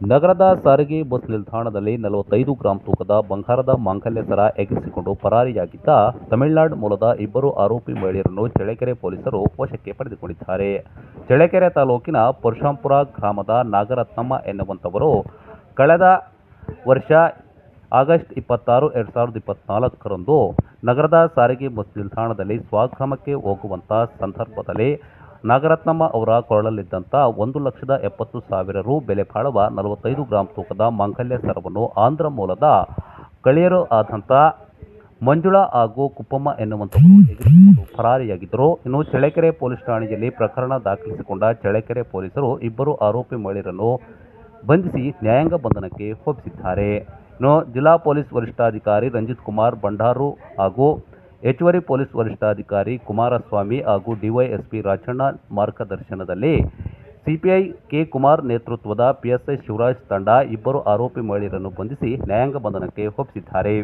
ನಗರದ ಸಾರಿಗೆ ಬಸ್ ನಿಲ್ದಾಣದಲ್ಲಿ ನಲವತ್ತೈದು ಗ್ರಾಂ ತೂಕದ ಬಂಗಾರದ ಮಾಂಗಲ್ಯ ಸರ ಎಗರಿಸಿಕೊಂಡು ಪರಾರಿಯಾಗಿದ್ದ ತಮಿಳುನಾಡು ಮೂಲದ ಇಬ್ಬರು ಆರೋಪಿ ಮಹಿಳೆಯರನ್ನು ಚಳ್ಳಕೆರೆ ಪೊಲೀಸರು ವಶಕ್ಕೆ ಪಡೆದುಕೊಂಡಿದ್ದಾರೆ. ಚಳ್ಳಕೆರೆ ತಾಲೂಕಿನ ಪರಶಾಂಪುರ ಗ್ರಾಮದ ನಾಗರತ್ನಮ್ಮ ಎನ್ನುವಂಥವರು ಕಳೆದ ವರ್ಷ ಆಗಸ್ಟ್ ಇಪ್ಪತ್ತಾರು, ಎರಡು ಸಾವಿರದ ಇಪ್ಪತ್ನಾಲ್ಕರಂದು ನಗರದ ಸಾರಿಗೆ ಬಸ್ ನಿಲ್ದಾಣದಲ್ಲಿ ಸ್ವಗ್ರಾಮಕ್ಕೆ ಹೋಗುವಂಥ ಸಂದರ್ಭದಲ್ಲಿ ನಾಗರತ್ನಮ್ಮ ಅವರ ಕೊರಳಲ್ಲಿದ್ದಂಥ ಒಂದು ಲಕ್ಷದ ಎಪ್ಪತ್ತು ಸಾವಿರ ರು ಬೆಲೆ ಬಾಳುವ ನಲವತ್ತೈದು ಗ್ರಾಮ್ ತೂಕದ ಮಾಂಗಲ್ಯ ಸರವನ್ನು ಆಂಧ್ರ ಮೂಲದ ಕಳೆಯರು ಆದಂಥ ಮಂಜುಳಾ ಹಾಗೂ ಕುಪ್ಪಮ್ಮ ಎನ್ನುವಂಥವರು ಎದುರಿಸಿಕೊಂಡು ಪರಾರಿಯಾಗಿದ್ದರು. ಇನ್ನು ಚಳ್ಳಕೆರೆ ಪೊಲೀಸ್ ಠಾಣೆಯಲ್ಲಿ ಪ್ರಕರಣ ದಾಖಲಿಸಿಕೊಂಡ ಚಳ್ಳಕೆರೆ ಪೊಲೀಸರು ಇಬ್ಬರು ಆರೋಪಿ ಮಹಿಳೆಯರನ್ನು ಬಂಧಿಸಿ ನ್ಯಾಯಾಂಗ ಬಂಧನಕ್ಕೆ ಒಪ್ಪಿಸಿದ್ದಾರೆ. ಇನ್ನು ಜಿಲ್ಲಾ ಪೊಲೀಸ್ ವರಿಷ್ಠಾಧಿಕಾರಿ ರಂಜಿತ್ ಕುಮಾರ್ ಭಂಡಾರು ಹಾಗೂ ಹೆಚ್ಚುವರಿ ಪೊಲೀಸ್ ವರಿಷ್ಠಾಧಿಕಾರಿ ಕುಮಾರಸ್ವಾಮಿ ಹಾಗೂ ಡಿವೈಎಸ್ಪಿ ರಾಜಣ್ಣ ಮಾರ್ಗದರ್ಶನದಲ್ಲಿ ಸಿಪಿಐ ಕೆ ಕುಮಾರ್ ನೇತೃತ್ವದ ಪಿಎಸ್ಐ ಶಿವರಾಜ್ ತಂಡ ಇಬ್ಬರು ಆರೋಪಿ ಮಹಿಳೆಯರನ್ನು ಬಂಧಿಸಿ ನ್ಯಾಯಾಂಗ ಬಂಧನಕ್ಕೆ ಒಪ್ಪಿಸಿದ್ದಾರೆ.